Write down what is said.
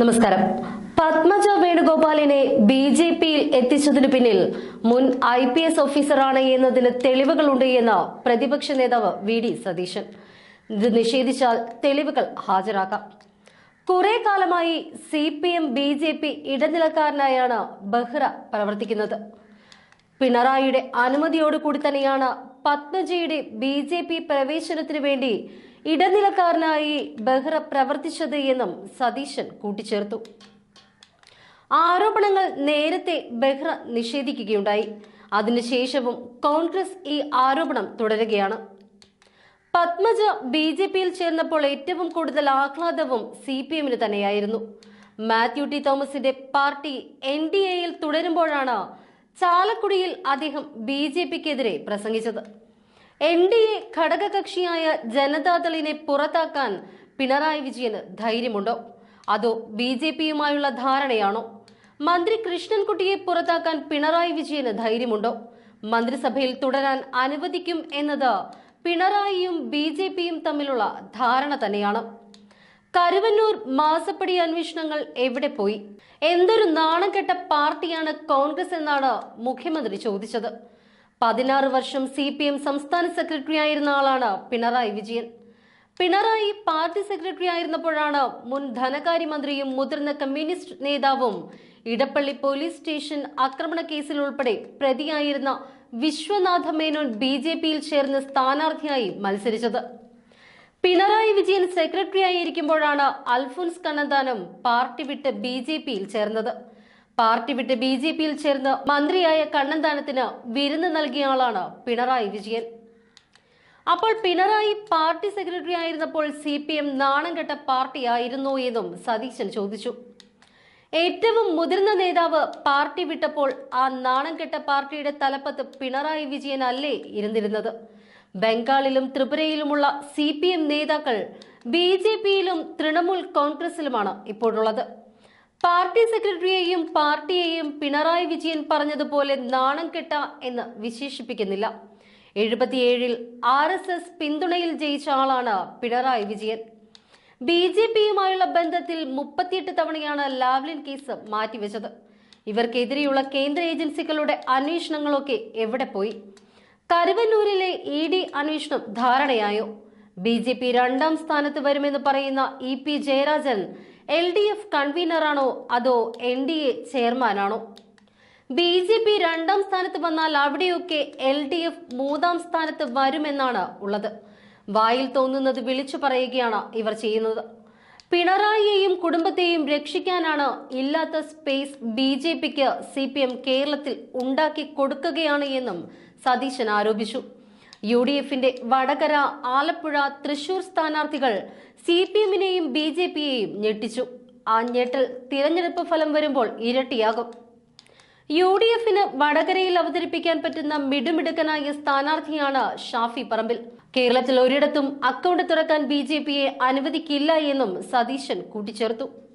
നമസ്കാരം. Padmaja വേണുഗോപാലിനെ B J പിയിൽ എത്തിച്ചതിനു പിന്നിൽ മുൻ ഐ പി എസ് ഓഫീസറാണ് എന്നതിന് തെളിവുകളുണ്ട് എന്ന് പ്രതിപക്ഷ നേതാവ് വി ഡി സതീശൻ. ഇത് നിഷേധിച്ചാൽ തെളിവുകൾ ഹാജരാക്കാം. കുറെ കാലമായി C P M B J P ഇടനിലക്കാരനായാണ് Behera പ്രവർത്തിക്കുന്നത്. പിണറായിയുടെ അനുമതിയോടുകൂടി തന്നെയാണ് പത്മജിയുടെ ബി ജെ പി പ്രവേശനത്തിനു വേണ്ടി ഇടനിലക്കാരനായി ബെഹ്റ പ്രവർത്തിച്ചത് എന്നും സതീശൻ കൂട്ടിച്ചേർത്തു. ആരോപണങ്ങൾ നേരത്തെ ബെഹ്റ നിഷേധിക്കുകയുണ്ടായി. അതിനുശേഷവും കോൺഗ്രസ് ഈ ആരോപണം തുടരുകയാണ്. പത്മജ ബി ജെ പിയിൽ ചേർന്നപ്പോൾ ഏറ്റവും കൂടുതൽ ആഹ്ലാദവും സി പി എമ്മിന് തന്നെയായിരുന്നു. മാത്യു ടി തോമസിന്റെ പാർട്ടി എൻ ഡി എയിൽ തുടരുമ്പോഴാണ് ചാലക്കുടിയിൽ അദ്ദേഹം ബി ജെ പിക്കെതിരെ പ്രസംഗിച്ചത്. എൻ ഡി എ ഘടകകക്ഷിയായ ജനതാദളിനെ പുറത്താക്കാൻ പിണറായി വിജയന് ധൈര്യമുണ്ടോ? അതോ ബി ജെ പിയുമായുള്ള ധാരണയാണോ? മന്ത്രി കൃഷ്ണൻകുട്ടിയെ പുറത്താക്കാൻ പിണറായി വിജയന് ധൈര്യമുണ്ടോ? മന്ത്രിസഭയിൽ തുടരാൻ അനുവദിക്കും എന്നത് പിണറായിയും ബി ജെ പിയും തമ്മിലുള്ള ധാരണ തന്നെയാണ്. കരുവന്നൂർ മാസപ്പടി അന്വേഷണങ്ങൾ എവിടെ പോയി? എന്തൊരു നാണം കെട്ട പാർട്ടിയാണ് കോൺഗ്രസ് എന്നാണ് മുഖ്യമന്ത്രി ചോദിച്ചത്. പതിനാറ് വർഷം സി പി എം സംസ്ഥാന സെക്രട്ടറി ആയിരുന്ന ആളാണ് പിണറായി വിജയൻ. പിണറായി പാർട്ടി സെക്രട്ടറി ആയിരുന്നപ്പോഴാണ് മുൻ ധനകാര്യമന്ത്രിയും മുതിർന്ന കമ്മ്യൂണിസ്റ്റ് നേതാവും ഇടപ്പള്ളി പോലീസ് സ്റ്റേഷൻ ആക്രമണ കേസിൽ ഉൾപ്പെടെ പ്രതിയായിരുന്ന വിശ്വനാഥ മേനോൻ ബി ജെ പിയിൽ ചേർന്ന് സ്ഥാനാർത്ഥിയായി മത്സരിച്ചത്. പിണറായി വിജയൻ സെക്രട്ടറി ആയിരിക്കുമ്പോഴാണ് അൽഫോൻസ് കണ്ണന്താനം പാർട്ടി വിട്ട് ബി ജെ പിയിൽ ചേർന്നത്. പാർട്ടി വിട്ട് ബി ജെ പിയിൽ ചേർന്ന് മന്ത്രിയായ കണ്ണന്താനത്തിന് വിരുന്ന് നൽകിയ ആളാണ് പിണറായി വിജയൻ. അപ്പോൾ പിണറായി പാർട്ടി സെക്രട്ടറി ആയിരുന്നപ്പോൾ സി പി എം നാണം കെട്ട പാർട്ടിയായിരുന്നോ എന്നും സതീശൻ ചോദിച്ചു. ഏറ്റവും മുതിർന്ന നേതാവ് പാർട്ടി വിട്ടപ്പോൾ ആ നാണം കെട്ട പാർട്ടിയുടെ തലപ്പത്ത് പിണറായി വിജയൻ അല്ലേ ഇരുന്നിരുന്നത്? ബംഗാളിലും ത്രിപുരയിലുമുള്ള സി പി എം നേതാക്കൾ ബി ജെ പിയിലും തൃണമൂൽ കോൺഗ്രസിലുമാണ് ഇപ്പോഴുള്ളത്. പാർട്ടി സെക്രട്ടറിയെയും പാർട്ടിയെയും പിണറായി വിജയൻ പറഞ്ഞതുപോലെ നാണം കെട്ട എന്ന് വിശേഷിപ്പിക്കുന്നില്ല. എഴുപത്തിയേഴിൽ ആർ എസ് എസ് പിന്തുണയിൽ ജയിച്ച ആളാണ് പിണറായി വിജയൻ. ബി ജെ പിയുമായുള്ള ബന്ധത്തിൽ മുപ്പത്തിയെട്ട് തവണയാണ് ലാവ്ലിൻ കേസ് മാറ്റിവെച്ചത്. ഇവർക്കെതിരെയുള്ള കേന്ദ്ര ഏജൻസികളുടെ അന്വേഷണങ്ങളൊക്കെ എവിടെ പോയി? കരുവന്നൂരിലെ ഇ ഡി അന്വേഷണം ധാരണയായോ? ബി ജെ പി രണ്ടാം സ്ഥാനത്ത് വരുമെന്ന് പറയുന്ന E P Jayarajan L D F കൺവീനറാണോ അതോ എൻ ഡി എ ചെയർമാനാണോ? ബി ജെ പി രണ്ടാം സ്ഥാനത്ത് വന്നാൽ അവിടെയൊക്കെ എൽ ഡി എഫ് മൂന്നാം സ്ഥാനത്ത് വരുമെന്നാണ് ഉള്ളത്. വായിൽ തോന്നുന്നത് വിളിച്ചു പറയുകയാണ് ഇവർ ചെയ്യുന്നത്. പിണറായിയെയും കുടുംബത്തെയും രക്ഷിക്കാനാണ് ഇല്ലാത്ത സ്പേസ് ബി ജെ പിക്ക് സി പി എം കേരളത്തിൽ ഉണ്ടാക്കി കൊടുക്കുകയാണ് എന്നും സതീശൻ ആരോപിച്ചു. യു ഡി എഫിന്റെ വടകര ആലപ്പുഴ തൃശൂർ സ്ഥാനാർത്ഥികൾ സി പി എമ്മിനെയും ബി ജെ പിയെയും ഞെട്ടിച്ചു. ആ ഞെട്ടൽ തിരഞ്ഞെടുപ്പ് ഫലം വരുമ്പോൾ ഇരട്ടിയാകും. യു ഡി എഫിന് വടകരയിൽ അവതരിപ്പിക്കാൻ പറ്റുന്ന മിടുമിടുക്കനായ സ്ഥാനാർത്ഥിയാണ് ഷാഫി പറമ്പിൽ. കേരളത്തിൽ ഒരിടത്തും അക്കൗണ്ട് തുറക്കാൻ ബി ജെ പിയെ അനുവദിക്കില്ല എന്നും സതീശൻ കൂട്ടിച്ചേർത്തു.